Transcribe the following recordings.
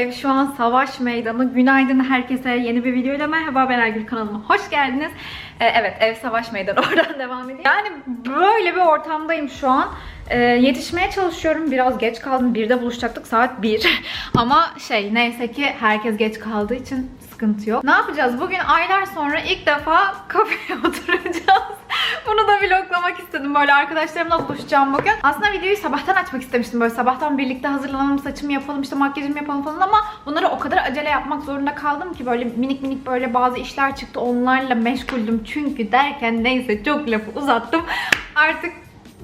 ev şu an savaş meydanı. Günaydın herkese. Yeni bir videoyla merhaba ben Ergül kanalıma. Hoş geldiniz. Ee, evet ev savaş meydanı. Oradan devam edeyim. Yani böyle bir ortamdayım şu an. Ee, yetişmeye çalışıyorum. Biraz geç kaldım. Birde buluşacaktık. Saat 1. Ama şey neyse ki herkes geç kaldığı için sıkıntı yok. Ne yapacağız? Bugün aylar sonra ilk defa kafeye oturacağız. Bunu da vloglamak istedim. Böyle arkadaşlarımla buluşacağım bugün. Aslında videoyu sabahtan açmak istemiştim. Böyle sabahtan birlikte hazırlanalım, saçımı yapalım, işte makyajımı yapalım falan ama bunları o kadar acele yapmak zorunda kaldım ki böyle minik minik böyle bazı işler çıktı. Onlarla meşguldüm. Çünkü derken neyse çok lafı uzattım. Artık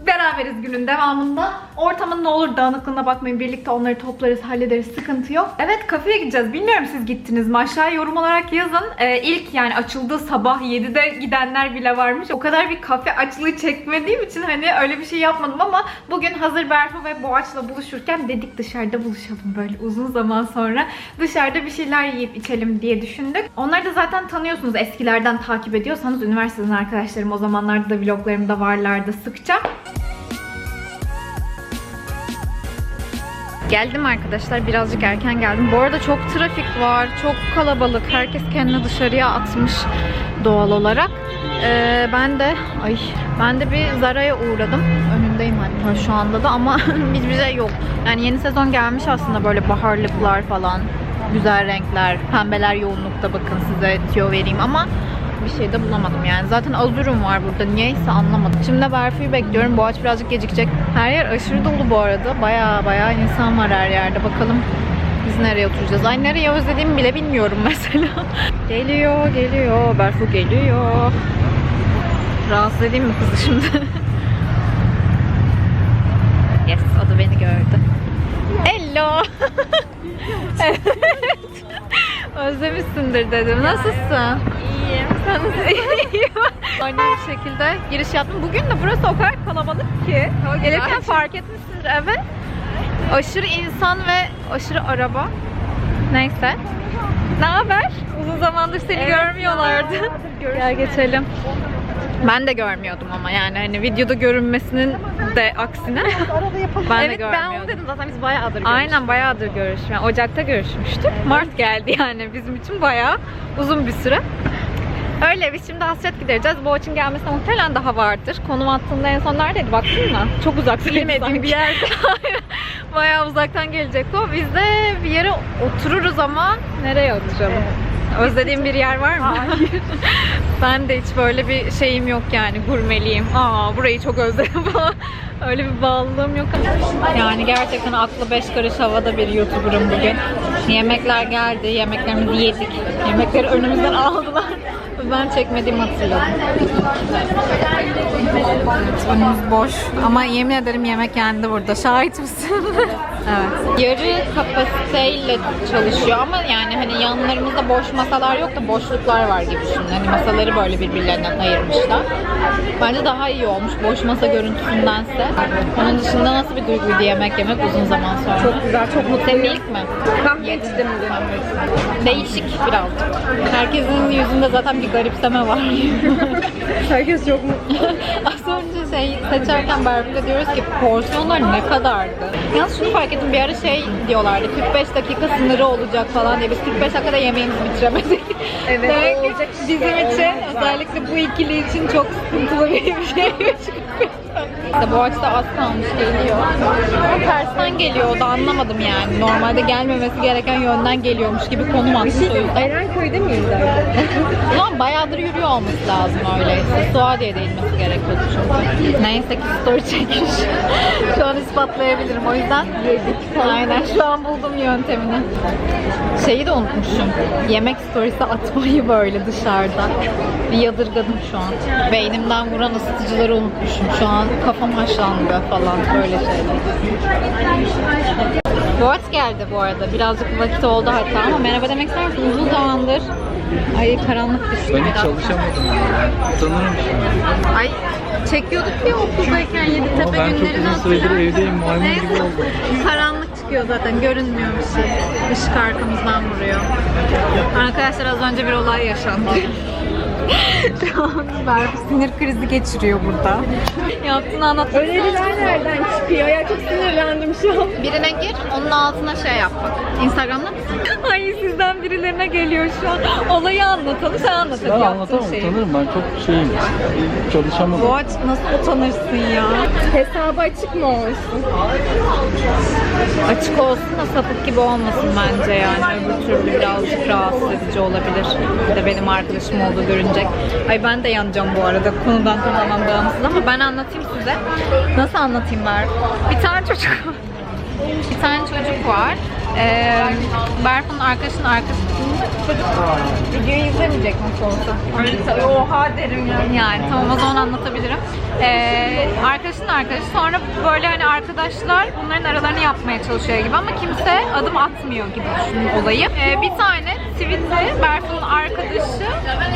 beraberiz günün devamında. Ortamın ne olur dağınıklığına bakmayın. Birlikte onları toplarız, hallederiz. Sıkıntı yok. Evet kafeye gideceğiz. Bilmiyorum siz gittiniz mi? Aşağıya yorum olarak yazın. Ee, ilk yani açıldığı sabah 7'de gidenler bile varmış. O kadar bir kafe açlığı çekmediğim için hani öyle bir şey yapmadım ama bugün hazır Berfu ve Boğaç'la buluşurken dedik dışarıda buluşalım böyle uzun zaman sonra. Dışarıda bir şeyler yiyip içelim diye düşündük. Onları da zaten tanıyorsunuz eskilerden takip ediyorsanız. Üniversiteden arkadaşlarım o zamanlarda da vloglarımda varlardı sıkça. Geldim arkadaşlar. Birazcık erken geldim. Bu arada çok trafik var. Çok kalabalık. Herkes kendini dışarıya atmış doğal olarak. Ee, ben de ay ben de bir Zara'ya uğradım. Önündeyim hatta şu anda da ama hiçbir şey yok. Yani yeni sezon gelmiş aslında böyle baharlıklar falan. Güzel renkler, pembeler yoğunlukta bakın size tüyo vereyim ama bir şey de bulamadım yani. Zaten az ürün var burada. Niyeyse anlamadım. Şimdi de Berfu'yu bekliyorum. Boğaç birazcık gecikecek. Her yer aşırı dolu bu arada. Baya baya insan var her yerde. Bakalım biz nereye oturacağız? Ay nereye özlediğimi bile bilmiyorum mesela. geliyor, geliyor. Berfu geliyor. Rahatsız edeyim mi kızı şimdi? yes, o da beni gördü. Hello. evet. Özlemişsindir dedim. Nasılsın? İyiyim. İyiyim. Aynı bir şekilde giriş yaptım. Bugün de burası o kadar kalabalık ki. Gelirken fark etmişsindir. Evet. Aşırı insan ve aşırı araba. Neyse. Ne haber? Uzun zamandır seni görmüyorlardı. Gel geçelim. Ben de görmüyordum ama yani hani videoda görünmesinin de aksine ben de evet ben görmüyordum. onu dedim zaten biz bayağıdır görüşüyoruz. Aynen bayağıdır görüşüm. Yani Ocak'ta görüşmüştük. Mart geldi yani bizim için bayağı uzun bir süre. Öyle biz şimdi hasret gidereceğiz. Boğaç'ın gelmesine muhtemelen daha vardır. Konum attığında en son neredeydi baktın mı? Çok uzak Bilmediğim bir yerde. Bayağı uzaktan gelecek o. Biz de bir yere otururuz ama nereye oturalım? Özlediğim bir yer var mı? ben de hiç böyle bir şeyim yok yani gurmeliyim. Aa burayı çok özledim falan. Öyle bir bağlılığım yok. Yani gerçekten aklı beş karış havada bir YouTuber'ım bugün. Yemekler geldi, yemeklerimizi yedik. Yemekleri önümüzden aldılar. Ben çekmediğimi hatırladım. Evet, önümüz boş. Ama yemin ederim yemek yendi burada. Şahit misin? evet. Yarı kapasiteyle çalışıyor ama yani hani yanlarımızda boş masalar yok da boşluklar var gibi düşünün. Hani masaları böyle birbirlerinden ayırmışlar. Bence daha iyi olmuş boş masa görüntüsündense. Onun dışında nasıl bir duyguydu yemek yemek uzun zaman sonra? Çok güzel, çok mutluyum. Senin ilk mi? Kahve içtim dün. Değişik birazcık. Herkesin yüzünde zaten bir garipseme var. Herkes çok mutlu. Şey seçerken Barbie'de diyoruz ki porsiyonlar ne kadardı? Yalnız şunu fark ettim bir ara şey diyorlardı 45 dakika sınırı olacak falan diye biz 45 dakikada yemeğimizi bitiremedik. Evet, Demek olacak bizim için özellikle bu ikili için çok sıkıntılı bir şeymiş. İşte bu açıda az kalmış geliyor. Ama tersten geliyor o da anlamadım yani. Normalde gelmemesi gereken yönden geliyormuş gibi konum atmış o yüzden. Erenköy'de? O zaman bayağıdır yürüyor olması lazım öyleyse. Suadiye'de inmesi gerekiyordu çünkü. Neyse ki story çekmiş. şu an ispatlayabilirim o yüzden. Yedik. Aynen şu an buldum yöntemini. Şeyi de unutmuşum. Yemek storiesi atmayı böyle dışarıda. Bir yadırgadım şu an. Beynimden vuran ısıtıcıları unutmuşum. Şu an kafam haşlandı falan böyle şeyler. Boğaç geldi bu arada. Birazcık vakit oldu hatta ama merhaba demek ister misin? Uzun zamandır. Ay karanlık düştü Ben hiç biraz. çalışamadım. Utanırım şimdi. Ay çekiyorduk ya okuldayken Yeditepe ben çok günlerini uzun süredir hatırlar. evdeyim, maymun gibi Neyse, oldum. Karanlık çıkıyor zaten. Görünmüyor bir şey. Işık arkamızdan vuruyor. Arkadaşlar az önce bir olay yaşandı. Berfu sinir krizi geçiriyor burada. Yaptığını anlatmak Öneriler nereden çıkıyor? Ya çok sinirlendim şu an. Birine gir, onun altına şey yap bak. Instagram'da mısın? Ay sizden birilerine geliyor şu an. Olayı anlatalım, sen anlat. Ben anlatamam, şeyi. utanırım ben çok şeyim. Çalışamadım. Boğaç nasıl utanırsın ya? Hesabı açık mı olsun? Açık olsun da sapık gibi olmasın bence yani. Öbür türlü birazcık rahatsız edici olabilir. Bir de benim arkadaşım olduğu görünecek. Ay ben de yanacağım bu arada konudan tamamen bağımsız ama ben anlatayım size. Nasıl anlatayım Berf? Bir tane çocuk. Bir tane çocuk var. Ee, Berf'in arkadaşının arkası çocuk videoyu izlemeyecek nasıl olsa. Öyle oha derim yani. Yani tamam o zaman anlatabilirim. Ee, arkadaşının arkadaşı sonra böyle hani arkadaşlar bunların aralarını yapmaya çalışıyor gibi ama kimse adım atmıyor gibi düşünün olayı. Ee, bir tane tweet'i Berfu'nun arkadaşı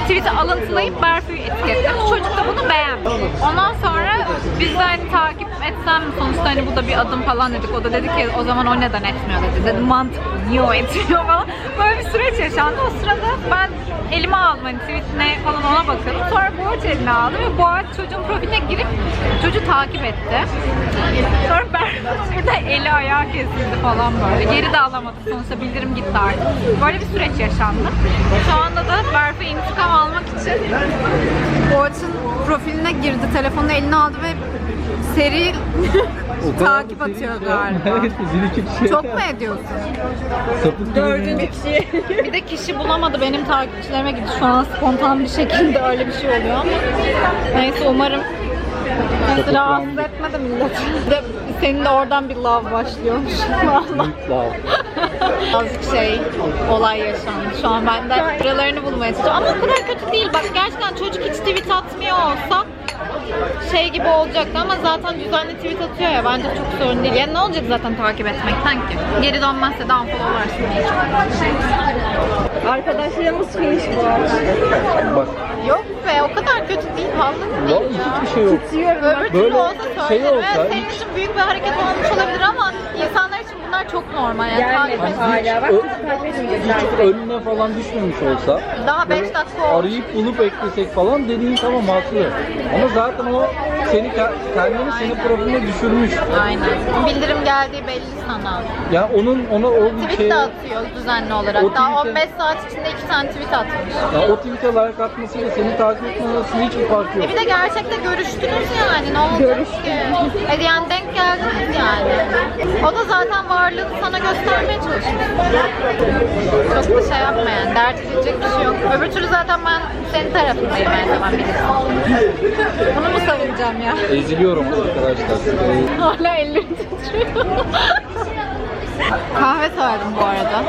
tweet'i alıntılayıp Berfu'yu etiketlemiş. Çocuk da bunu beğenmiş. Ondan sonra biz de hani takip etsem sonuçta hani bu da bir adım falan dedik. O da dedi ki o zaman o neden etmiyor dedi. Dedim mantıklı niye o etmiyor falan. Böyle bir süreç yaşandı. O sırada ben elime aldım hani tweet ne falan ona bakıyordum. Sonra Boğaç eline aldı ve Boğaç çocuğun profiline girip çocuğu takip etti. Sonra ben burada eli ayağı kesildi falan böyle. Geri de alamadı. Sonuçta bildirim gitti artık. Böyle bir süreç yaşandı. Şu anda da Berfe intikam almak için Boğaç'ın profiline girdi. Telefonu eline aldı ve seri takip atıyor şey galiba. Evet, kişi. Çok mu ediyorsun? Sapık Dördüncü kişi. Bir de kişi bulamadı benim takipçilerime gitti. Şu an spontan bir şekilde öyle bir şey oluyor ama. Neyse umarım Neyse, rahatsız etmedi millet. De senin de oradan bir love başlıyormuş. Vallahi. Azıcık şey, olay yaşandı. Şu an ben de buralarını bulmaya çalışıyorum. Ama o kadar kötü değil. Bak gerçekten çocuk hiç tweet atmıyor olsa şey gibi olacaktı ama zaten düzenli tweet atıyor ya bence çok sorun değil. Yani ne olacak zaten takip etmekten ki? Geri dönmezse de unfollowlarsın. Arkadaşlarımız finish bu arada. Bak, Yok be o kadar kötü değil. Vallahi değil vallahi ya. hiçbir şey yok. Öbür türlü Böyle olsa şey söylerim. olsa evet, senin için büyük bir hareket olmuş olabilir ama insanlar bunlar çok normal. Yani takip hala. Bak hiç takip etmeyeceğiz Hiç belki. önüne falan düşmemiş olsa Daha 5 böyle dakika olmuş. arayıp bulup eklesek falan dediğin tamam haklı. Ama zaten o seni ke- kendini senin profiline düşürmüş. Aynen. Bildirim geldiği belli sana. Ya onun ona o bir Tweet şey de atıyor düzenli olarak. O Daha tweet'e- 15 saat içinde 2 tane tweet atmış. ya o tweet'e like atmasıyla seni takip etme arasında hiçbir fark yok. E bir de gerçekte görüştünüz yani ne oldu ki? E yani denk yani. O da zaten varlığını sana göstermeye çalışıyor. Çok da şey yapma yani. Dert edilecek bir şey yok. Öbür türlü zaten ben senin tarafındayım her zaman bilirsin. Bunu mu savunacağım ya? Eziliyorum arkadaşlar. Hala ellerim titriyor. Kahve söyledim bu arada.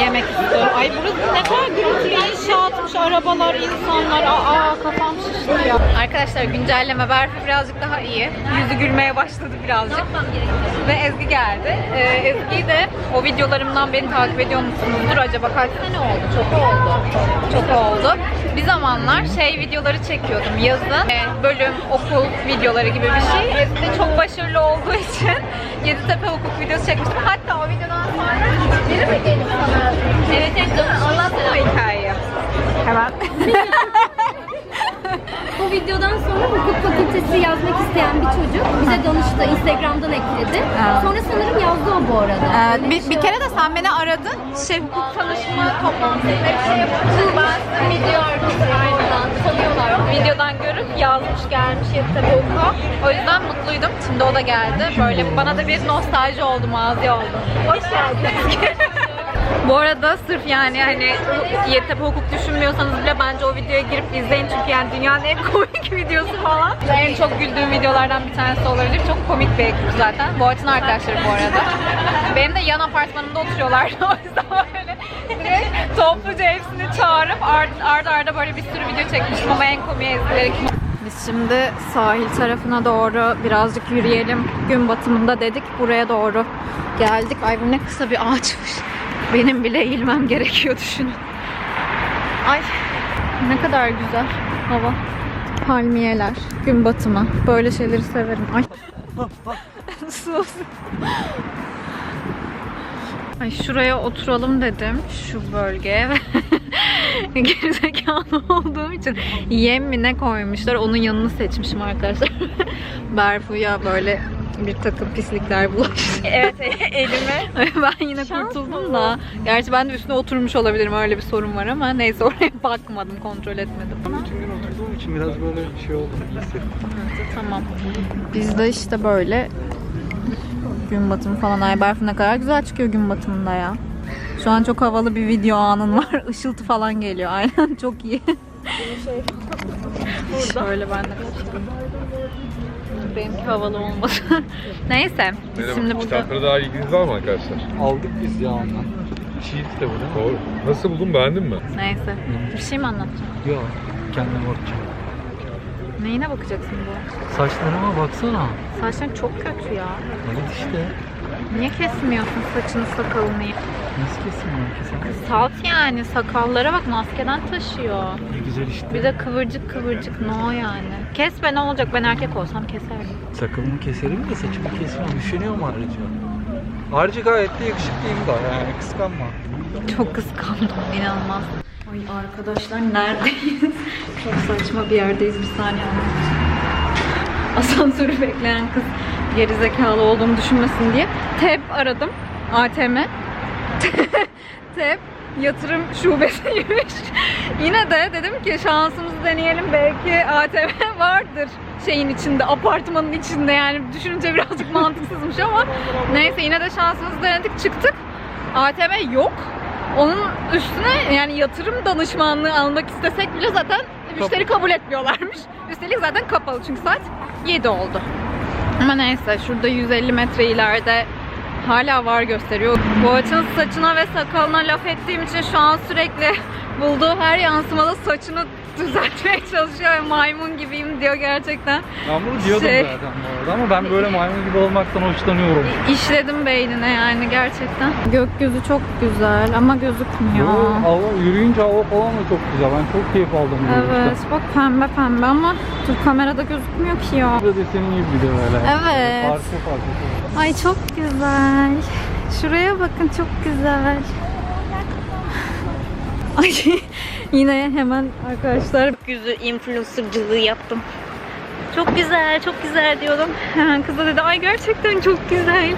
Yemek istiyorum. Ay burası ne kadar gürültülü inşaatmış. Arabalar, insanlar. Aa kafam şişti ya. Arkadaşlar güncelleme. Berfi birazcık daha iyi. Yüzü gülmeye başladı birazcık. Ve Ezgi geldi. Ee, Ezgi'yi de o videolarımdan beni takip ediyor musunuzdur? Acaba kaç sene oldu? Çok oldu. Çok oldu. Bir zamanlar şey videoları çekiyordum yazın. Ee, bölüm, okul videoları gibi bir şey. Ezgi çok başarılı olduğu için Yeditepe hukuk videosu çekmiştim. Hatta o videodan sonra biri mi gelip sana? Evet evet anlatsana o hikayeyi. Hemen. Bu videodan sonra hukuk fakültesi yazmak isteyen bir çocuk bize danıştı. Instagram'dan ekledi. Ha. Sonra sanırım yazdı o bu arada. Ee, bir, bir kere de sen beni aradın. Şey hukuk tanışma toplantısında bir şey yapmıştım. Ben video arkasından tanıyorlar. Videodan görüp yazmış gelmiş Yeditepe hukuka. O yüzden mutluydum. Şimdi o da geldi. Böyle bana da bir nostalji oldu, mazi oldu. Hoş geldiniz. Bu arada sırf yani hani Yeditepe hukuk düşünmüyorsanız bile bence o videoya girip izleyin çünkü yani dünyanın en komik videosu falan. En çok güldüğüm videolardan bir tanesi olabilir. Çok komik bir ekip zaten. Boğaç'ın arkadaşları bu arada. Benim de yan apartmanımda oturuyorlar. o yüzden böyle topluca hepsini çağırıp ard, arda arda böyle bir sürü video çekmiştim ama en komiği ezgileri biz şimdi sahil tarafına doğru birazcık yürüyelim. Gün batımında dedik buraya doğru geldik. Ay bu ne kısa bir ağaçmış. Benim bile eğilmem gerekiyor düşünün. Ay ne kadar güzel hava. Palmiyeler, gün batımı. Böyle şeyleri severim. Ay Sus. Ay şuraya oturalım dedim. Şu bölgeye. Gerizekalı olduğum için yem mi ne koymuşlar onun yanını seçmişim arkadaşlar. Berfu'ya böyle bir takım pislikler bulaştı. Evet elime. ben yine kurtuldum da. Gerçi ben de üstüne oturmuş olabilirim öyle bir sorun var ama neyse oraya bakmadım kontrol etmedim. Bütün gün oturduğum için biraz böyle şey oldu. Hissettim. Evet, tamam. Biz de işte böyle gün batımı falan. Ay Berfu ne kadar güzel çıkıyor gün batımında ya. Şu an çok havalı bir video anın var. Işıltı falan geliyor. Aynen çok iyi. Şöyle ben de kaçayım. Benimki havalı olmasın. Neyse. Merhaba. şimdi burada... Kitaplara daha ilginiz var mı arkadaşlar? Aldık biz ya ondan. Şiir kitabı değil mi? Doğru. Nasıl buldun beğendin mi? Neyse. Bir şey mi anlatacaksın? Yok. Kendime bakacağım. Neyine bakacaksın bu? Saçlarıma baksana. Saçların çok kötü ya. Evet işte. Niye kesmiyorsun saçını sakalını? Nasıl kesin ben kesin? Salt yani. Sakallara bak maskeden taşıyor. Ne güzel işte. Bir de kıvırcık kıvırcık no yani. Kes be ne olacak ben erkek olsam keserdim. Sakalımı keserim de saçımı kesmem. Üşeniyorum ayrıca. Ayrıca gayet de yakışıklıyım da yani kıskanma. Çok kıskandım inanılmaz. Ay arkadaşlar neredeyiz? Çok saçma bir yerdeyiz bir saniye. Asansörü bekleyen kız gerizekalı olduğumu düşünmesin diye TEP aradım. ATM. TEP yatırım şubesiymiş. Yine de dedim ki şansımızı deneyelim belki ATM vardır şeyin içinde, apartmanın içinde yani düşününce birazcık mantıksızmış ama neyse yine de şansımızı denedik çıktık. ATM yok. Onun üstüne yani yatırım danışmanlığı almak istesek bile zaten müşteri kabul etmiyorlarmış. Üstelik zaten kapalı çünkü saat 7 oldu. Ama neyse şurada 150 metre ileride hala var gösteriyor. Boğaç'ın saçına ve sakalına laf ettiğim için şu an sürekli bulduğu her yansımada saçını düzeltmeye çalışıyor ve maymun gibiyim diyor gerçekten. Ben bunu diyordum Şey- zaten bu arada ama ben böyle maymun gibi olmaktan hoşlanıyorum. İşledim beynine yani gerçekten. Gökyüzü çok güzel ama gözükmüyor. Yo, hava, yürüyünce hava falan da çok güzel. Ben çok keyif aldım. Evet bak pembe pembe ama dur kamerada gözükmüyor ki ya. Burada da senin gibi bir de böyle. Evet. Parça parça. Ay çok güzel. Şuraya bakın çok güzel. Ay yine hemen arkadaşlar yüzü influencercılığı yaptım. Çok güzel, çok güzel diyordum. Hemen kız da dedi ay gerçekten çok güzel.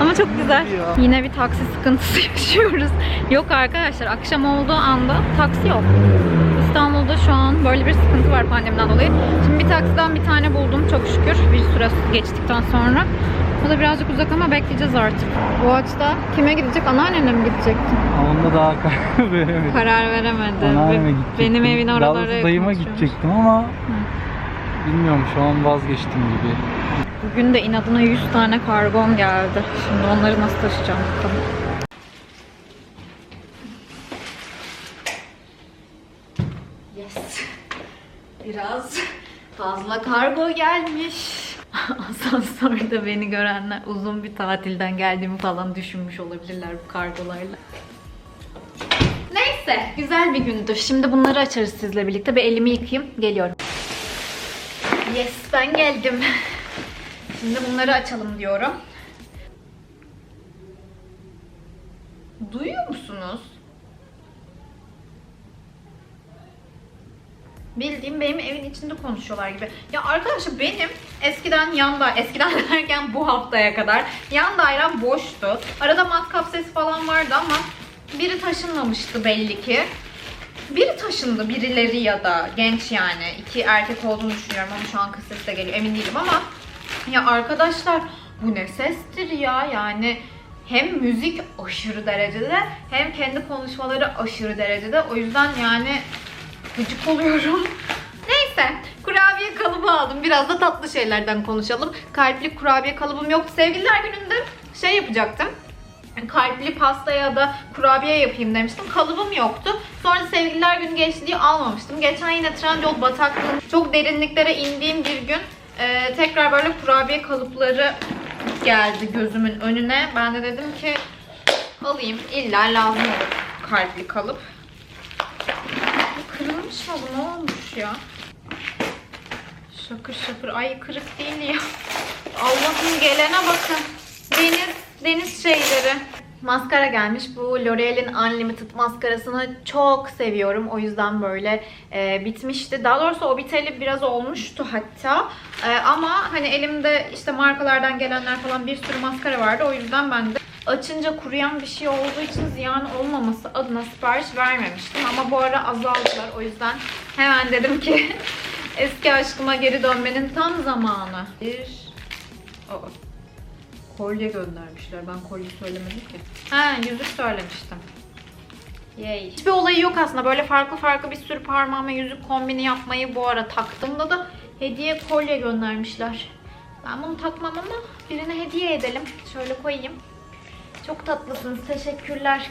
Ama çok güzel. Yine bir taksi sıkıntısı yaşıyoruz. Yok arkadaşlar akşam olduğu anda taksi yok. Şu an böyle bir sıkıntı var pandemiden dolayı. Şimdi bir taksiden bir tane buldum çok şükür bir süre geçtikten sonra. O da birazcık uzak ama bekleyeceğiz artık. Bu açıda kime gidecek? Anneannene mi gidecektin? Onda daha karar veremedim. Karar veremedim. Anneanneme gidecektim. Benim evin Daha oralara doğrusu dayıma gidecektim ama bilmiyorum şu an vazgeçtim gibi. Bugün de inadına 100 tane kargom geldi. Şimdi onları nasıl taşıyacağım bakalım. Yes. Biraz fazla kargo gelmiş. Asansörde beni görenler uzun bir tatilden geldiğimi falan düşünmüş olabilirler bu kargolarla. Neyse, güzel bir gündü. Şimdi bunları açarız sizle birlikte. Bir elimi yıkayayım, geliyorum. Yes, ben geldim. Şimdi bunları açalım diyorum. Duyuyor musunuz? Bildiğim benim evin içinde konuşuyorlar gibi. Ya arkadaşlar benim eskiden yanda, eskiden derken bu haftaya kadar yan dairem boştu. Arada matkap sesi falan vardı ama biri taşınmamıştı belli ki. Biri taşındı birileri ya da genç yani. iki erkek olduğunu düşünüyorum ama şu an kız sesi de geliyor emin değilim ama ya arkadaşlar bu ne sestir ya yani hem müzik aşırı derecede hem kendi konuşmaları aşırı derecede. O yüzden yani gıcık oluyorum. Neyse kurabiye kalıbı aldım. Biraz da tatlı şeylerden konuşalım. Kalpli kurabiye kalıbım yoktu. Sevgililer gününde şey yapacaktım kalpli pasta ya da kurabiye yapayım demiştim. Kalıbım yoktu. Sonra sevgililer günü geçti diye almamıştım. Geçen yine Trendyol bataklığın çok derinliklere indiğim bir gün e, tekrar böyle kurabiye kalıpları geldi gözümün önüne. Ben de dedim ki alayım. İlla lazım olur kalpli kalıp. Kırılmış mı bu? Ne olmuş ya? Şakır şakır. Ay kırık değil ya. Allah'ım gelene bakın. Deniz, deniz şeyleri. Maskara gelmiş. Bu L'Oreal'in Unlimited maskarasını çok seviyorum. O yüzden böyle e, bitmişti. Daha doğrusu o biteli biraz olmuştu hatta. E, ama hani elimde işte markalardan gelenler falan bir sürü maskara vardı. O yüzden ben de açınca kuruyan bir şey olduğu için ziyan olmaması adına sipariş vermemiştim. Ama bu ara azaldılar. O yüzden hemen dedim ki eski aşkıma geri dönmenin tam zamanı. Bir... Aa, kolye göndermişler. Ben kolye söylemedim ki. Ha yüzük söylemiştim. Yay. Hiçbir olayı yok aslında. Böyle farklı farklı bir sürü parmağıma yüzük kombini yapmayı bu ara taktığımda da hediye kolye göndermişler. Ben bunu takmam ama birine hediye edelim. Şöyle koyayım. Çok tatlısınız. Teşekkürler.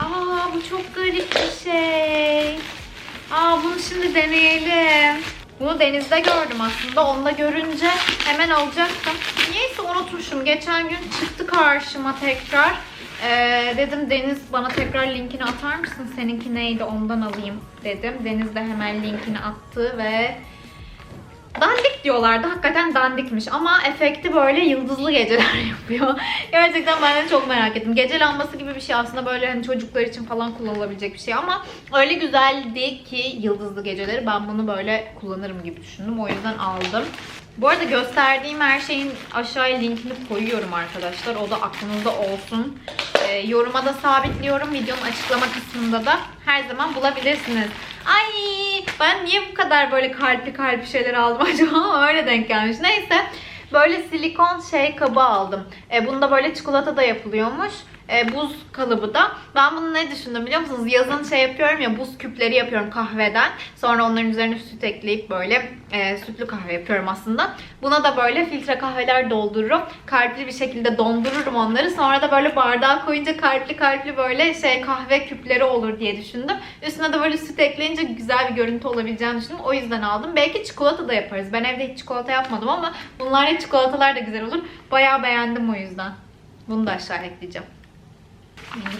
Aa bu çok garip bir şey. Aa bunu şimdi deneyelim. Bunu denizde gördüm aslında. Onu da görünce hemen alacaktım. Niyeyse unutmuşum. Geçen gün çıktı karşıma tekrar. Ee, dedim Deniz bana tekrar linkini atar mısın? Seninki neydi ondan alayım dedim. Deniz de hemen linkini attı ve Dandik diyorlardı. Hakikaten dandikmiş ama efekti böyle yıldızlı geceler yapıyor. Gerçekten ben de çok merak ettim. Gece lambası gibi bir şey aslında böyle hani çocuklar için falan kullanılabilecek bir şey ama öyle güzeldi ki yıldızlı geceleri ben bunu böyle kullanırım gibi düşündüm. O yüzden aldım. Bu arada gösterdiğim her şeyin aşağıya linkini koyuyorum arkadaşlar. O da aklınızda olsun. Ee, yoruma da sabitliyorum. Videonun açıklama kısmında da her zaman bulabilirsiniz. Ay ben niye bu kadar böyle kalpli kalpli şeyler aldım acaba öyle denk gelmiş. Neyse böyle silikon şey kabı aldım. E, bunda böyle çikolata da yapılıyormuş. E, buz kalıbı da. Ben bunu ne düşündüm biliyor musunuz? Yazın şey yapıyorum ya buz küpleri yapıyorum kahveden. Sonra onların üzerine süt ekleyip böyle e, sütlü kahve yapıyorum aslında. Buna da böyle filtre kahveler doldururum. Kalpli bir şekilde dondururum onları. Sonra da böyle bardağa koyunca kalpli kalpli böyle şey kahve küpleri olur diye düşündüm. Üstüne de böyle süt ekleyince güzel bir görüntü olabileceğini düşündüm. O yüzden aldım. Belki çikolata da yaparız. Ben evde hiç çikolata yapmadım ama bunlarla çikolatalar da güzel olur. Bayağı beğendim o yüzden. Bunu da aşağı ekleyeceğim.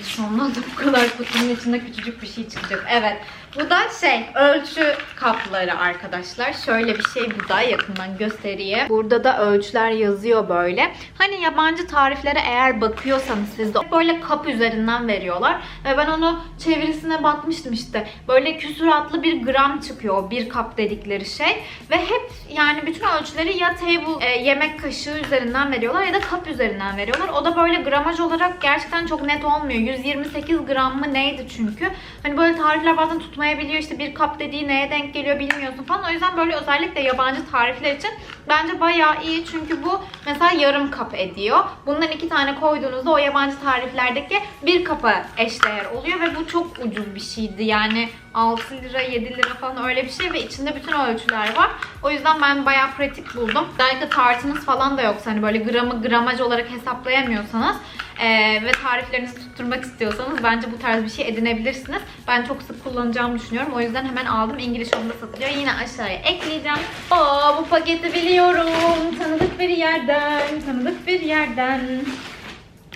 Sonunda da bu kadar kutunun içinde küçücük bir şey çıkacak. Evet. Bu da şey ölçü kapları arkadaşlar. Şöyle bir şey bu da yakından göstereyim. Burada da ölçüler yazıyor böyle. Hani yabancı tariflere eğer bakıyorsanız siz de böyle kap üzerinden veriyorlar. Ve ben onu çevirisine bakmıştım işte. Böyle küsuratlı bir gram çıkıyor bir kap dedikleri şey. Ve hep yani bütün ölçüleri ya table e, yemek kaşığı üzerinden veriyorlar ya da kap üzerinden veriyorlar. O da böyle gramaj olarak gerçekten çok net olmuyor. 128 gram mı neydi çünkü. Hani böyle tarifler bazen tutmayabiliyor. İşte bir kap dediği neye denk geliyor bilmiyorsun falan. O yüzden böyle özellikle yabancı tarifler için bence bayağı iyi. Çünkü bu mesela yarım kap ediyor. Bundan iki tane koyduğunuzda o yabancı tariflerdeki bir kapa eşdeğer oluyor ve bu çok ucuz bir şeydi. Yani 6 lira 7 lira falan öyle bir şey ve içinde bütün ölçüler var. O yüzden ben bayağı pratik buldum. Özellikle tartınız falan da yoksa hani böyle gramı gramaj olarak hesaplayamıyorsanız eee, ve tariflerinizi tutturmak istiyorsanız bence bu tarz bir şey edinebilirsiniz. Ben çok sık kullanacağımı düşünüyorum. O yüzden hemen aldım. İngiliz Home'da satılıyor. Yine aşağıya ekleyeceğim. Aa bu paketi biliyorum. Tanıdık bir yerden. Tanıdık bir yerden.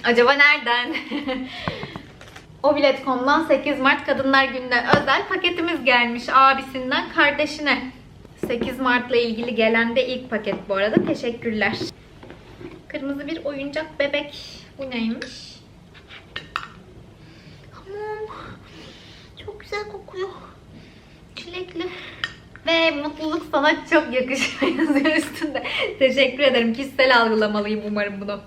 Acaba nereden? Obilet.com'dan 8 Mart Kadınlar Günü'ne özel paketimiz gelmiş abisinden kardeşine. 8 Mart'la ilgili gelen de ilk paket bu arada. Teşekkürler. Kırmızı bir oyuncak bebek. Bu neymiş? Tamam. Çok güzel kokuyor. Çilekli. Ve mutluluk sana çok yakışıyor yazıyor üstünde. Teşekkür ederim. Kişisel algılamalıyım umarım bunu.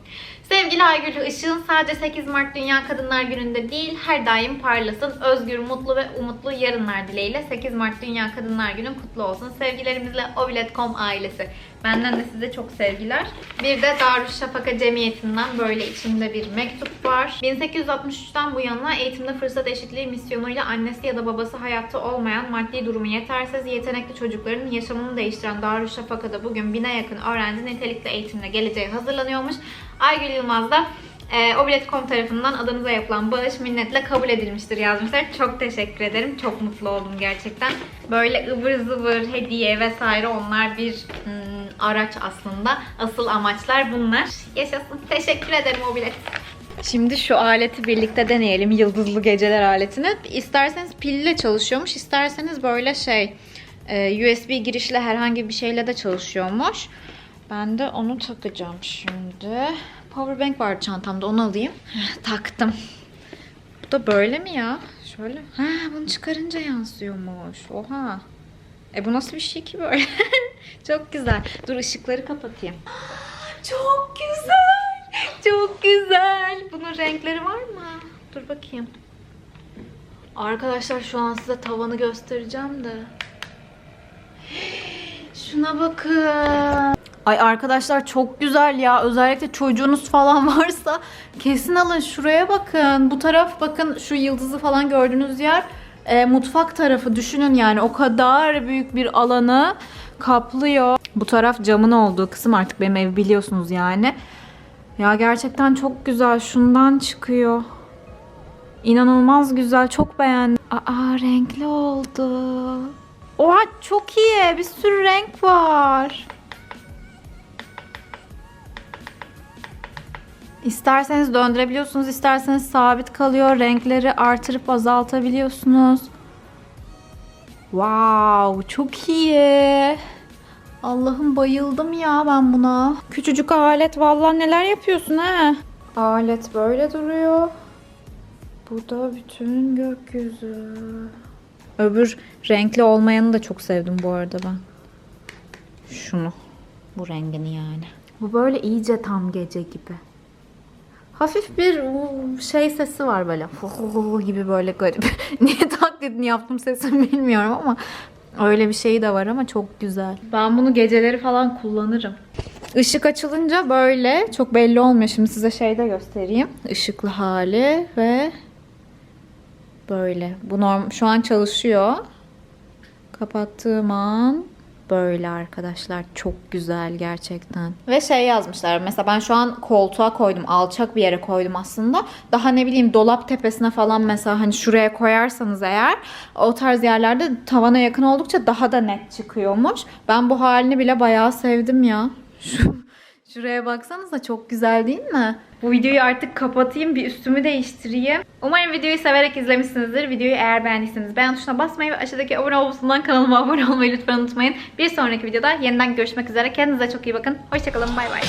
Sevgili Aygül Işığın sadece 8 Mart Dünya Kadınlar Günü'nde değil her daim parlasın. Özgür, mutlu ve umutlu yarınlar dileğiyle 8 Mart Dünya Kadınlar Günü kutlu olsun. Sevgilerimizle Obilet.com ailesi. Benden de size çok sevgiler. Bir de Darüşşafaka Cemiyeti'nden böyle içinde bir mektup var. 1863'ten bu yana eğitimde fırsat eşitliği misyonuyla annesi ya da babası hayatta olmayan maddi durumu yetersiz yetenekli çocukların yaşamını değiştiren Darüşşafaka'da bugün bine yakın öğrenci nitelikli eğitimle geleceğe hazırlanıyormuş. Aygül Yılmaz da e, Obilet.com tarafından adınıza yapılan bağış minnetle kabul edilmiştir yazmışlar. Çok teşekkür ederim. Çok mutlu oldum gerçekten. Böyle ıvır zıvır hediye vesaire onlar bir hmm, araç aslında. Asıl amaçlar bunlar. Yaşasın. Teşekkür ederim Obilet. Şimdi şu aleti birlikte deneyelim. Yıldızlı geceler aletini. İsterseniz pille çalışıyormuş. isterseniz böyle şey e, USB girişle herhangi bir şeyle de çalışıyormuş. Ben de onu takacağım şimdi. Powerbank var çantamda onu alayım. Taktım. Bu da böyle mi ya? Şöyle. Ha bunu çıkarınca yansıyormuş. Oha. E bu nasıl bir şey ki böyle? Çok güzel. Dur ışıkları kapatayım. Çok güzel. Çok güzel. Bunun renkleri var mı? Dur bakayım. Arkadaşlar şu an size tavanı göstereceğim de. Şuna bakın. Ay arkadaşlar çok güzel ya. Özellikle çocuğunuz falan varsa kesin alın. Şuraya bakın. Bu taraf bakın şu yıldızı falan gördüğünüz yer e, mutfak tarafı. Düşünün yani o kadar büyük bir alanı kaplıyor. Bu taraf camın olduğu kısım artık benim ev biliyorsunuz yani. Ya gerçekten çok güzel. Şundan çıkıyor. İnanılmaz güzel. Çok beğendim. Aa renkli oldu. Oha çok iyi. Bir sürü renk var. İsterseniz döndürebiliyorsunuz, isterseniz sabit kalıyor. Renkleri artırıp azaltabiliyorsunuz. Wow, çok iyi. Allah'ım bayıldım ya ben buna. Küçücük alet vallahi neler yapıyorsun ha? Alet böyle duruyor. Bu da bütün gökyüzü. Öbür renkli olmayanı da çok sevdim bu arada ben. Şunu. Bu rengini yani. Bu böyle iyice tam gece gibi. Hafif bir şey sesi var böyle. gibi böyle garip. Niye taklidini yaptım sesimi bilmiyorum ama öyle bir şey de var ama çok güzel. Ben bunu geceleri falan kullanırım. Işık açılınca böyle çok belli olmuyor. Şimdi size şey de göstereyim. Işıklı hali ve böyle. Bu norm şu an çalışıyor. Kapattığım an böyle arkadaşlar. Çok güzel gerçekten. Ve şey yazmışlar. Mesela ben şu an koltuğa koydum. Alçak bir yere koydum aslında. Daha ne bileyim dolap tepesine falan mesela hani şuraya koyarsanız eğer o tarz yerlerde tavana yakın oldukça daha da net çıkıyormuş. Ben bu halini bile bayağı sevdim ya. Şu Şuraya baksanıza çok güzel değil mi? Bu videoyu artık kapatayım, bir üstümü değiştireyim. Umarım videoyu severek izlemişsinizdir. Videoyu eğer beğendiyseniz beğen tuşuna basmayı ve aşağıdaki abone ol butonundan kanalıma abone olmayı lütfen unutmayın. Bir sonraki videoda yeniden görüşmek üzere. Kendinize çok iyi bakın. Hoşçakalın, bay bay.